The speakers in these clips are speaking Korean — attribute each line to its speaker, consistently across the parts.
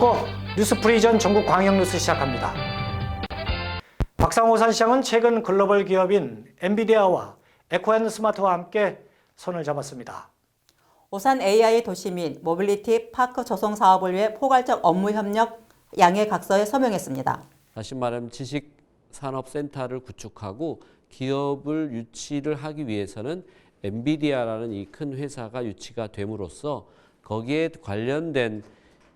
Speaker 1: 고 뉴스 프리전 전국 광역 뉴스 시작합니다. 박상호 산시장은 최근 글로벌 기업인 엔비디아와 에코앤 스마트와 함께 손을 잡았습니다.
Speaker 2: 오산 AI 도시 및 모빌리티 파크 조성 사업을 위해 포괄적 업무 협력 양해 각서에 서명했습니다.
Speaker 3: 다시 말하면 지식 산업 센터를 구축하고 기업을 유치를 하기 위해서는 엔비디아라는 이 큰 회사가 유치가 됨으로써 거기에 관련된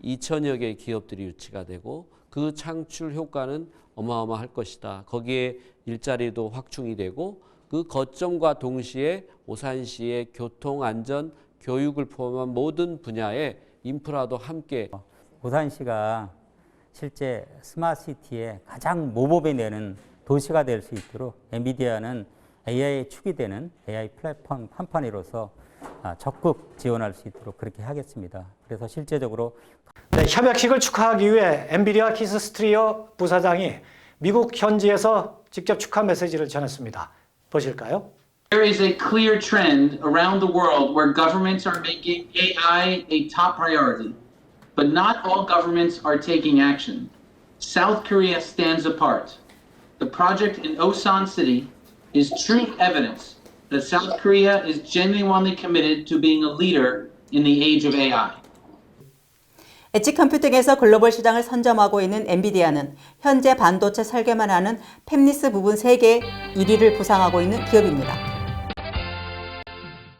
Speaker 3: 2천여 개의 기업들이 유치가 되고 그 창출 효과는 어마어마할 것이다. 거기에 일자리도 확충이 되고 그 거점과 동시에 오산시의 교통 안전, 교육을 포함한 모든 분야의 인프라도 함께
Speaker 4: 오산시가 실제 스마트시티의 가장 모범이 되는 도시가 될 수 있도록 엔비디아는 AI의 축이 되는 AI 플랫폼 컴퍼니로서 아, 적극 지원할 수 있도록 그렇게 하겠습니다. 그래서 실제적으로
Speaker 1: 네, 협약식을 축하하기 위해 엔비디아 키스스트리어 부사장이 미국 현지에서 직접 축하 메시지를 전했습니다. 보실까요?
Speaker 5: There is a clear trend around the world where governments are making AI a top priority, but not all governments are taking action. South Korea stands apart. The project in Osan City is true evidence that South Korea is genuinely committed to being a leader in the age of AI.
Speaker 2: 엣지 컴퓨팅에서 글로벌 시장을 선점하고 있는 엔비디아는 현재 반도체 설계만 하는 팹리스 부분 세계 1위를 부상하고 있는 기업입니다.